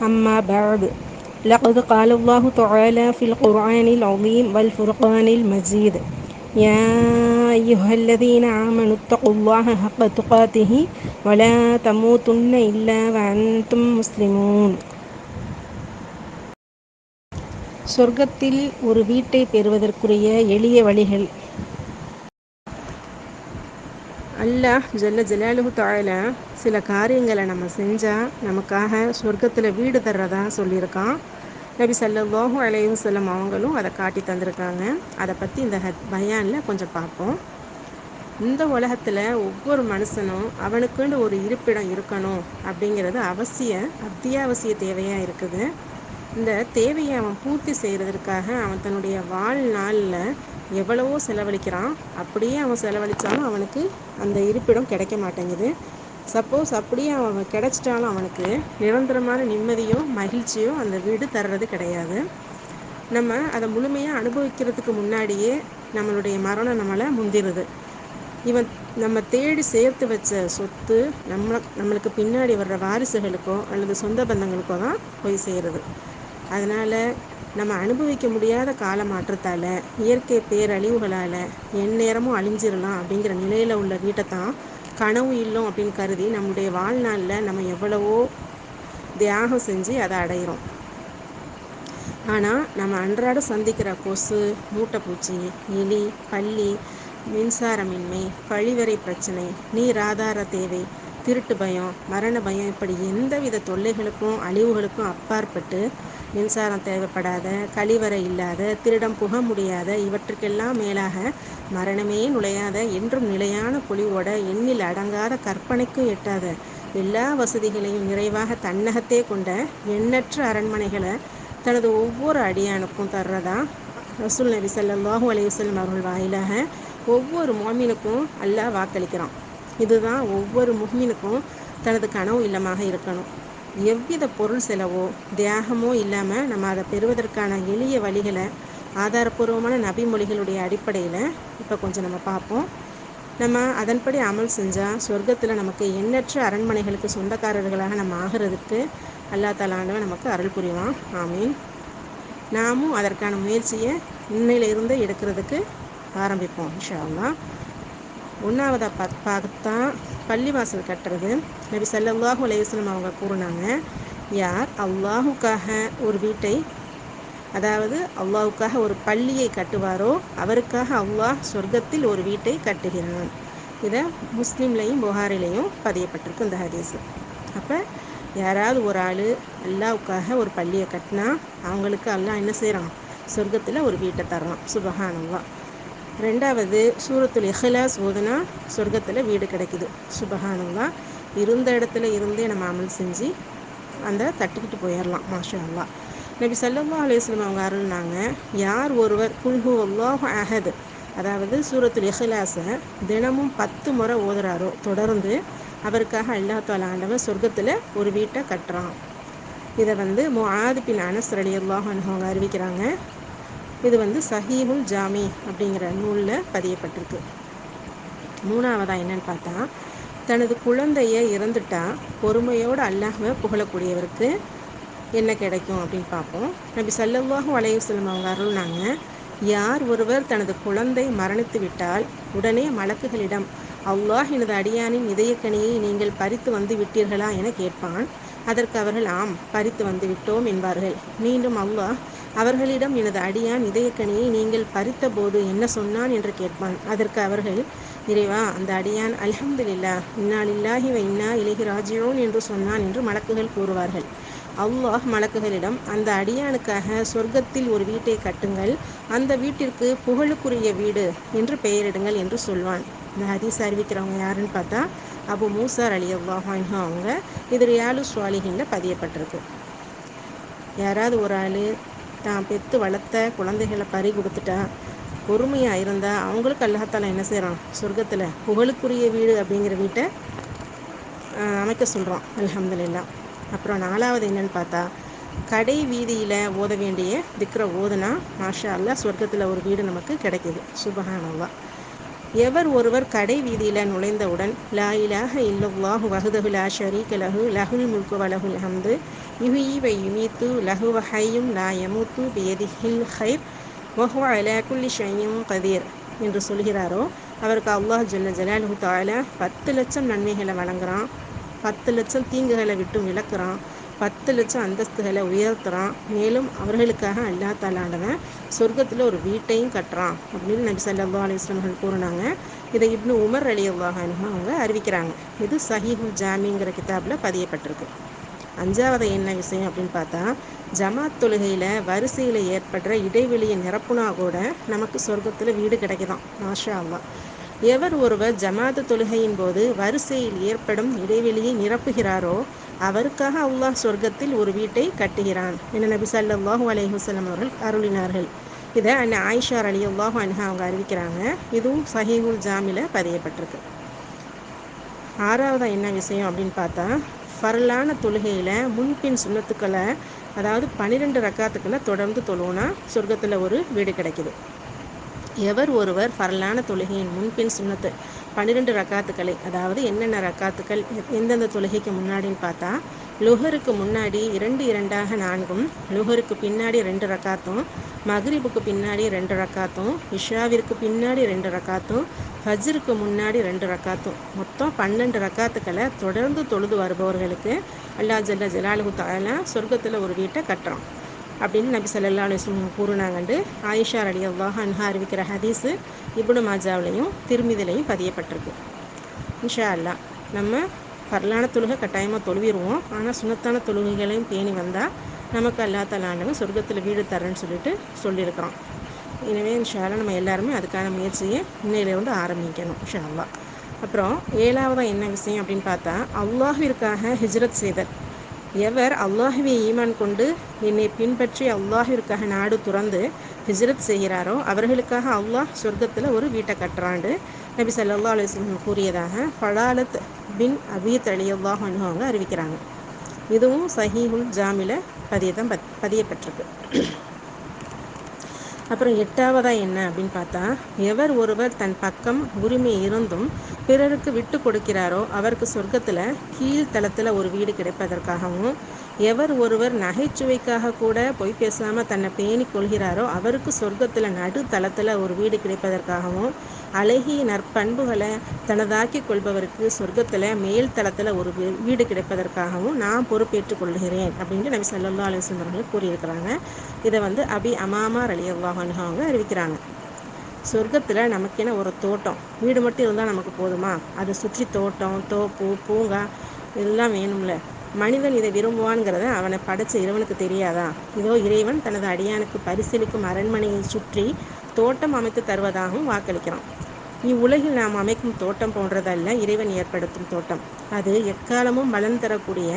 أما بعد لقد قال الله تعالى في القرآن العظيم والفرقان المجيد يا أيها الذين آمنوا اتقوا الله حق تقاته ولا تموتن إلا وأنتم مسلمون சொர்க்கத்தில் ஒரு வீட்டை பெறுவதற்குரிய எளிய வழிகள் அல்லாஹ் ஜல்ல ஜலாலுஹு தாலா சில காரியங்களை நம்ம செஞ்சால் நமக்காக சொர்க்கத்தில் வீடு தர்றதா சொல்லியிருக்கான். நபி சல்லாஹூ அலையும் வஸல்லம் அவங்களும் அதை காட்டி தந்திருக்காங்க. அதை பற்றி இந்த ஹத் பயானில் கொஞ்சம் பார்ப்போம். இந்த உலகத்தில் ஒவ்வொரு மனுஷனும் அவனுக்குன்னு ஒரு இருப்பிடம் இருக்கணும் அப்படிங்கிறது அவசிய அத்தியாவசிய தேவையாக இருக்குது. இந்த தேவையை அவன் பூர்த்தி செய்கிறதுக்காக அவன் தன்னுடைய வாழ்நாளில் எவ்வளவோ செலவழிக்கிறான். அப்படியே அவன் செலவழித்தாலும் அவனுக்கு அந்த இருப்பிடம் கிடைக்க மாட்டேங்குது. சப்போஸ் அப்படியே அவன் கிடச்சிட்டாலும் அவனுக்கு நிரந்தரமான நிம்மதியோ மகிழ்ச்சியோ அந்த வீடு தர்றது கிடையாது. நம்ம அதை முழுமையாக அனுபவிக்கிறதுக்கு முன்னாடியே நம்மளுடைய மரணம் நம்மளை முந்திருது. இவன் நம்ம தேடி சேர்த்து வச்ச சொத்து நம்ம நம்மளுக்கு பின்னாடி வர்ற வாரிசுகளுக்கோ அல்லது சொந்த பந்தங்களுக்கோ தான் போய் சேருது. அதனால் நம்ம அனுபவிக்க முடியாத கால மாற்றத்தால் இயற்கை பேரழிவுகளால் எந்நேரமும் அழிஞ்சிடலாம் அப்படிங்கிற நிலையில் உள்ள வீட்டை தான் கனவு இல்லம் அப்படின்னு கருதி நம்முடைய வாழ்நாளில் நம்ம எவ்வளவோ தியாகம் செஞ்சு அதை அடையிறோம். ஆனால் நம்ம அன்றாட சந்திக்கிற கொசு மூட்டைப்பூச்சி எலி பள்ளி மின்சாரமின்மை கழிவறை பிரச்சனை நீர் ஆதார தேவை திருட்டு பயம் மரண பயம் இப்படி எந்தவித தொல்லைகளுக்கும் அழிவுகளுக்கும் அப்பாற்பட்டு மின்சாரம் தேவைப்படாத கழிவறை இல்லாத திருடம் புக முடியாத இவற்றுக்கெல்லாம் மேலாக மரணமே நுழையாத என்றும் நிலையான பொலிவோட எண்ணில் அடங்காத கற்பனைக்கும் எட்டாத எல்லா வசதிகளையும் நிறைவாக தன்னகத்தே கொண்ட எண்ணற்ற அரண்மனைகளை தனது ஒவ்வொரு அடியானுக்கும் தர்றதா ரசூல் நபி சல்லாஹூ அலையுசல்லம் அவர்கள் வாயிலாக ஒவ்வொரு மோமினுக்கும் அல்லாஹ் வாக்களிக்கிறான். இதுதான் ஒவ்வொரு முஹ்மினுக்கும் தனது கனவு இல்லமாக இருக்கணும். எவ்வித பொருள் செலவோ தியாகமோ இல்லாமல் நம்ம அதை பெறுவதற்கான எளிய வழிகளை ஆதாரப்பூர்வமான நபிமொழிகளுடைய அடிப்படையில் இப்போ கொஞ்சம் நம்ம பார்ப்போம். நம்ம அதன்படி அமல் செஞ்சால் சொர்க்கத்தில் நமக்கு எண்ணற்ற அரண்மனைகளுக்கு சொந்தக்காரர்களாக நம்ம ஆகிறதுக்கு அல்லா தலாண்டவன் நமக்கு அருள் புரிவான். ஆமீன். நாமும் அதற்கான முயற்சியை இன்னையிலிருந்து எடுக்கிறதுக்கு ஆரம்பிப்போம் இன்ஷால்லா ஒன்றாவதாக பா பார்த்தா பள்ளிவாசல் கட்டுறது. நபி சல்லாஹூ அலையுஸ்லம் அவங்க கூறினாங்க யார்? அல்லாஹுக்காக ஒரு வீட்டை அதாவது அல்லாஹுக்காக ஒரு பள்ளியை கட்டுவாரோ அவருக்காக அல்லாஹ் சொர்க்கத்தில் ஒரு வீட்டை கட்டுகிறான். இதை முஸ்லீம்லேயும் புகாரிலையும் பதியப்பட்டிருக்கு இந்த ஹதீஸ். அப்போ யாராவது ஒரு ஆள் அல்லாவுக்காக ஒரு பள்ளியை கட்டினா அவங்களுக்கு அல்லாஹ் என்ன செய்கிறான் சொர்க்கத்தில் ஒரு வீட்டை தர்றான். சுபஹானல்லா ரெண்டாவது சூரத்துல் இஹ்லாஸ் ஓதுனா சொர்க்கத்தில் வீடு கிடைக்குது. சுபஹானல்லா. இருந்த இடத்துல இருந்தே நம்ம அமல் செஞ்சு அந்த தட்டிக்கிட்டு போயிடலாம் மாஷா அல்லா நபி சல்லா அலையம் அவங்க அருள்னாங்க யார் ஒருவர் குல்ஹு அல்லாஹ் அஹது அதாவது சூரத்துல் இஹ்லாஸை தினமும் பத்து முறை ஓதுறாரோ தொடர்ந்து அவருக்காக அல்லா ஆண்டவன் சொர்க்கத்தில் ஒரு வீட்டை கட்டுறான். இதை வந்து முஆத் ஆதிப்பின் அனஸ் அலி அல்லாஹ் அவங்க அறிவிக்கிறாங்க. இது வந்து சஹீஹுல் ஜாமி அப்படிங்கிற நூலில் பதியப்பட்டிருக்கு. மூணாவதாக என்னன்னு பார்த்தா தனது குழந்தைய இறந்துட்டா பொறுமையோடு அல்லாஹுவை புகழக்கூடியவருக்கு என்ன கிடைக்கும் அப்படின்னு பார்ப்போம். நபி சல்லல்லாஹு செல்லும் அவங்க அருள்னாங்க யார் ஒருவர் தனது குழந்தை மரணித்து விட்டால் உடனே மலக்குகளிடம் அல்லாஹ் எனது அடியானின் இதயக்கனியை நீங்கள் பறித்து வந்து விட்டீர்களா? என கேட்பான். அதற்கு அவர்கள் ஆம் பறித்து வந்து விட்டோம் என்பார்கள். மீண்டும் அல்லாஹ் அவர்களிடம் எனது அடியான் இதயக்கனியை நீங்கள் பறித்த போது என்ன சொன்னான் என்று கேட்பான். அதற்கு அவர்கள் இறைவா அந்த அடியான் அல்ஹம்துலில்லா இன்னாலில்லாஹி வ இன்னா இலகி ராஜியோன் என்று சொன்னான் என்று மலக்குகள் கூறுவார்கள். அல்லாஹ் மலக்குகளிடம் அந்த அடியானுக்காக சொர்க்கத்தில் ஒரு வீட்டை கட்டுங்கள். அந்த வீட்டிற்கு புகழுக்குரிய வீடு என்று பெயரிடுங்கள் என்று சொல்வான். இந்த ஹதீஸ் அறிவிக்கிறவங்க யாருன்னு பார்த்தா அபு மூசார் அலி அல்லாஹான் அவங்க இது ரியாலு சுவாலிகின்ல பதியப்பட்டிருக்கு. யாராவது ஒரு ஆள் தான் பெற்று வளர்த்த குழந்தைகளை பறி கொடுத்துட்டா. பொறுமையாக இருந்தால் அவங்களுக்கு அல்லாத்தால் என்ன செய்கிறான் சொர்க்கத்தில் புகழுக்குரிய வீடு அப்படிங்கிற வீட்டை அமைக்க சொல்கிறோம் அலமதுல்லா அப்புறம் நாலாவது என்னென்னு பார்த்தா கடை வீதியில் ஓத வேண்டிய திக்கிற ஓதுனா மாஷா அல்லா சொர்க்கத்தில் ஒரு வீடு நமக்கு கிடைக்கிது. சுபஹானல்லா எவர் ஒருவர் கடை வீதியில் நுழைந்தவுடன் லா இலாஹ இல்லல்லாஹு வஹுதஹு லா ஷரீக லஹு லஹுல் முல்கு வலஹுல் ஹம்து யுஹி வ யுமீத்து லஹு வஹையும் லா யமுத்து பியதிஹில் ஹைர் வஹு அலா குல்லி ஷையும் கதீர் என்று சொல்கிறாரோ அவருக்கு அல்லாஹ் ஜல்ல ஜலாலுஹு தாலா பத்து லட்சம் நன்மைகளை வழங்குறான் பத்து லட்சம் தீங்குகளை விட்டு விளக்குறான். பத்து லட்சம் அந்தஸ்துகளை உயர்த்துறான். மேலும் அவர்களுக்காக அல்லா தாலாண்டவன் சொர்க்கத்தில் ஒரு வீட்டையும் கட்டுறான் அப்படின்னு நபி சல்லா அலிஸ்லாமர்கள் கூறினாங்க. இதை இப்னு உமர் அலி அல்லாஹானு அவங்க அறிவிக்கிறாங்க. இது சஹீஹுல் ஜாமிங்கிற கிதாபில் பதியப்பட்டிருக்கு. அஞ்சாவது என்ன விஷயம் அப்படின்னு பார்த்தா ஜமாத் தொழுகையில் வரிசையில் ஏற்படுற இடைவெளியை நிரப்புனா கூட நமக்கு சொர்க்கத்தில் வீடு கிடைக்குதான். மாஷா அல்லா எவர் ஒருவர் ஜமாத்து தொழுகையின் போது வரிசையில் ஏற்படும் இடைவெளியை நிரப்புகிறாரோ அவருக்காக அல்லாஹ் சொர்க்கத்தில் ஒரு வீட்டை கட்டுகிறான். என நபி சல்லாஹூ அலைஹுசல்லம் அவர்கள் அருளினார்கள். இதை அண்ணன் ஆயிஷார் அலி அல்லாஹு அன்ஹா அவங்க அறிவிக்கிறாங்க. இதுவும் சஹீஹுல் ஜாமில பதியப்பட்டிருக்கு. ஆறாவதாக என்ன விஷயம் அப்படின்னு பார்த்தா ஃபரலான தொழுகையில் முன்பின் சுண்ணத்துக்களை அதாவது பன்னிரெண்டு ரக்காத்துக்களை தொடர்ந்து தொழுவுனா சொர்க்கத்தில் ஒரு வீடு கிடைக்குது. எவர் ஒருவர் ஃபரலான தொழுகையின் முன்பின் சுண்ணத்து பன்னிரெண்டு ரக்காத்துக்களை அதாவது என்னென்ன ரக்காத்துக்கள் எந்தெந்த தொழுகைக்கு முன்னாடின்னு பார்த்தா லுஹருக்கு முன்னாடி இரண்டு இரண்டாக நான்கும் லுஹருக்கு பின்னாடி ரெண்டு ரக்காத்தும் மகரிபுக்கு பின்னாடி ரெண்டு ரக்காத்தும் இஷாவிற்கு பின்னாடி ரெண்டு ரக்காத்தும் ஃபஜ்ருக்கு முன்னாடி ரெண்டு ரக்காத்தும். மொத்தம் பன்னெண்டு ரக்காத்துக்களை தொடர்ந்து தொழுது வருபவர்களுக்கு அல்லா ஜல்ல ஜலாலுஹு தாயெல்லாம் சொர்க்கத்தில் ஒரு வீட்டை கட்டுறோம் அப்படின்னு நபி சல்லா அலுவலம் கூறுனாங்கண்டு. ஆயிஷா அலி அல்லாஹ் அன்ஹா அறிவிக்கிற ஹதீஸு இபுனு மாஜாவிலையும் திருமிதிலையும் பதியப்பட்டிருக்கு. இன்ஷா அல்லா நம்ம பரலான தொழுகை கட்டாயமாக தொழுவிடுவோம். ஆனால் சுனத்தான தொழுகைகளையும் பேணி வந்தால் நமக்கு அல்லா தலாண்டவன் சொர்க்கத்தில் வீடு தரேன்னு சொல்லிட்டு சொல்லியிருக்கிறோம் எனவே இன்ஷால்லா நம்ம எல்லாருமே அதுக்கான முயற்சியை இன்னையிலேருந்து ஆரம்பிக்கணும் இன்ஷால்லா அப்புறம் ஏழாவதாக என்ன விஷயம் அப்படின்னு பார்த்தா அல்லாஹிற்காக ஹிஜ்ரத் செய்தல். எவர் அல்லாஹுவை ஈமான் கொண்டு என்னை பின்பற்றி அல்லாஹிற்காக நாடு துறந்து ஹிஜ்ரத் செய்கிறாரோ அவர்களுக்காக அல்லாஹ் சொர்க்கத்தில் ஒரு வீட்டை கட்டுறாண்டு. நபி சல்லா அலுவலம் கூறியதாக ஃபலாலத் பின் அபீத் அலி அல்லாஹ் அவங்க அறிவிக்கிறாங்க. இதுவும் சஹீஹுல் ஜாமில பதியதான் பத் பதியப்பட்டிருக்கு. அப்புறம் எட்டாவதாக என்ன அப்படின்னு பார்த்தா எவர் ஒருவர் தன் பக்கம் உரிமை இருந்தும் பிறருக்கு விட்டு கொடுக்கிறாரோ அவருக்கு சொர்க்கத்தில் கீழ்த்தளத்தில் ஒரு வீடு கிடைப்பதற்காகவும் எவர் ஒருவர் நகைச்சுவைக்காக கூட பொய் பேசாமல் தன்னை பேணி கொள்கிறாரோ அவருக்கு சொர்க்கத்தில் நடு தளத்தில் ஒரு வீடு கிடைப்பதற்காகவும் அழகிய நற்பண்புகளை தனதாக்கி கொள்பவருக்கு சொர்க்கத்தில் மேல் தளத்தில் ஒரு வீடு கிடைப்பதற்காகவும் நான் பொறுப்பேற்றுக் கொள்கிறேன் அப்படின்ட்டு நபி சல்லா அலிஸ்லம் அவர்கள் கூறியிருக்கிறாங்க. இதை வந்து அபி அமாமார் அலி அல்லாஹான் அவங்க அறிவிக்கிறாங்க. சொர்க்கத்தில் நமக்கென ஒரு தோட்டம். வீடு மட்டும் இருந்தால் நமக்கு போதுமா? அதை சுற்றி தோட்டம் தோப்பு பூங்கா இதெல்லாம் வேணும்ல. மனிதன் இதை விரும்புவான்கிறத அவனை படைச்ச இறைவனுக்கு தெரியாதா? இதோ இறைவன் தனது அடியானுக்கு பரிசீலிக்கும் அரண்மனையை சுற்றி தோட்டம் அமைத்து தருவதாகவும் வாக்களிக்கிறான் இவ்வுலகில் நாம் அமைக்கும் தோட்டம் போன்றதல்ல இறைவன் ஏற்படுத்தும் தோட்டம். அது எக்காலமும் பலன் தரக்கூடிய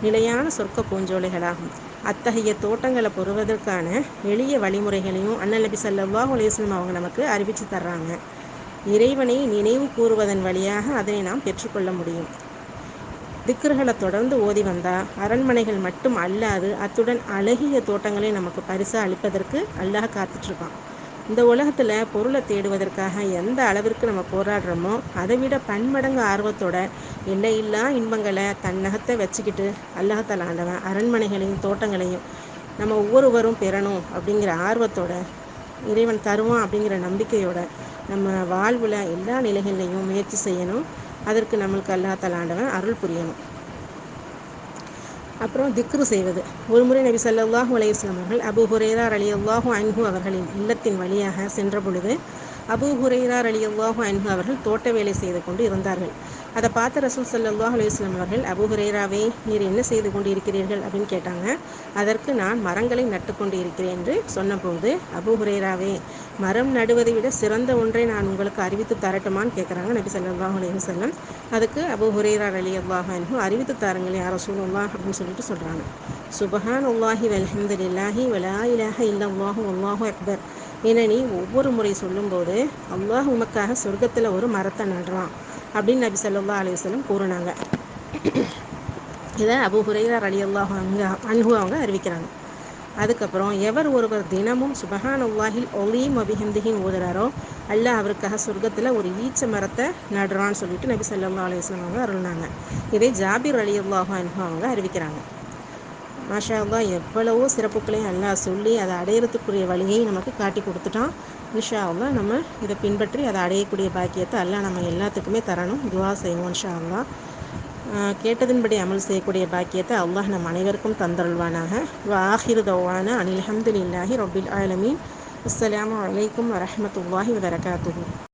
நிலையான சொர்க்க பூஞ்சோலைகளாகும். அத்தகைய தோட்டங்களை பெறுவதற்கான எளிய வழிமுறைகளையும் அண்ணன் நபி சல்லாஹ் அலேஸ்லம் அவங்க நமக்கு அறிவித்து தர்றாங்க. இறைவனை நினைவு கூறுவதன் வழியாக அதனை நாம் பெற்றுக்கொள்ள முடியும். திக்கர்களை தொடர்ந்து ஓதி வந்தால் அரண்மனைகள் மட்டும் அல்லாது அத்துடன் அழகிய தோட்டங்களை நமக்கு பரிசாக அளிப்பதற்கு அல்லாஹ் காத்துட்ருக்கான் இந்த உலகத்தில் பொருளை தேடுவதற்காக எந்த அளவிற்கு நம்ம போராடுறோமோ அதை விட பன்மடங்கு ஆர்வத்தோட எல்லையில்லா இன்பங்களை தன்னகத்தை வச்சுக்கிட்டு அல்லகத்தில் ஆண்டவன் அரண்மனைகளையும் தோட்டங்களையும் நம்ம ஒவ்வொருவரும் பெறணும் அப்படிங்கிற ஆர்வத்தோட இறைவன் தருவான் அப்படிங்கிற நம்பிக்கையோட நம்ம வாழ்வில் எல்லா நிலைகள்லையும் முயற்சி செய்யணும். அதற்கு நம்மளுக்கு அல்லாஹால ஆண்டவன் அருள் புரியணும். அப்புறம் திக்ரு செய்வது. ஒரு முறை நபி சல்லாஹூ அலையுஸ்லாம் அவர்கள் அபு ஹுரேரார் அலி அல்லாஹூ அன்ஹு அவர்களின் இல்லத்தின் வழியாக சென்ற பொழுது அபு ஹுரேரார் அலி அல்லாஹூ அன்ஹு அவர்கள் தோட்ட வேலை செய்து கொண்டு இருந்தார்கள். அதை பார்த்த ரசூல் சல்லாஹ் அலுவலாம் அவர்கள் அபு ஹுரேராவே நீர் என்ன செய்து கொண்டு இருக்கிறீர்கள் அப்படின்னு கேட்டாங்க. அதற்கு நான் மரங்களை நட்டு கொண்டு இருக்கிறேன் என்று சொன்னபோது அபு ஹுரேராவே மரம் நடுவதை விட சிறந்த ஒன்றை நான் உங்களுக்கு அறிவித்து தரட்டுமான்னு கேட்குறாங்க நபி சல்லாஹ் செல்லம் அதுக்கு அபு ஹுரேரா அலி அல்லாஹ் அன்ஹு அறிவித்து தாருங்கள் யார் ரசூலுல்லாஹ் அப்படின்னு சொல்லிட்டு சொல்கிறாங்க சுபஹான் அல்லாஹி இல்லாஹி வலா இலாஹ இல்லல்லாஹு அல்லாஹு அக்பர். என நீ ஒவ்வொரு முறை சொல்லும்போது அல்லாஹ் உமக்காக சொர்க்கத்தில் ஒரு மரத்தை நடுறான் அப்படின்னு நபி ஸல்லல்லாஹு அலைஹி கூறினாங்க. இதை அபு ஹுரைரா ரலியல்லாஹு அன்ஹு அன்ஹு அவங்க அறிவிக்கிறாங்க. அதுக்கப்புறம் எவர் ஒருவர் தினமும் சுபஹான் அல்லாஹில் ஒலீம் அபிஹந்திகின் ஓதுறாரோ அல்லாஹ் அவருக்காக சொர்க்கத்தில் ஒரு ஈச்ச மரத்தை நடுறான்னு சொல்லிட்டு நபி சொல்லா அலைஹி அவங்க அருள்னாங்க. இதை ஜாபிர் அலி அன்ஹு அவங்க அறிவிக்கிறாங்க. மாஷா அல்லா எவ்வளவோ சிறப்புகளையும் அல்லாஹ் சொல்லி அதை அடையிறதுக்குரிய வழியை நமக்கு காட்டி கொடுத்துட்டான். இன்ஷா அல்லா நம்ம இதை பின்பற்றி அதை அடையக்கூடிய பாக்கியத்தை அல்லாஹ் நம்ம எல்லாத்துக்குமே தரணும். துவா செய்வோம் இன்ஷா அல்லா கேட்டதின்படி அமல் செய்யக்கூடிய பாக்கியத்தை அல்லாஹ் நம் அனைவருக்கும் தந்தருள்வானாக. வாஹிரு தவான அனில் அஹமதுல்லாஹி ரொபில் ஆலமீன். அஸ்லாம் வலைக்கம் வரமத்துல்லாஹி வபரகாத்துஹு.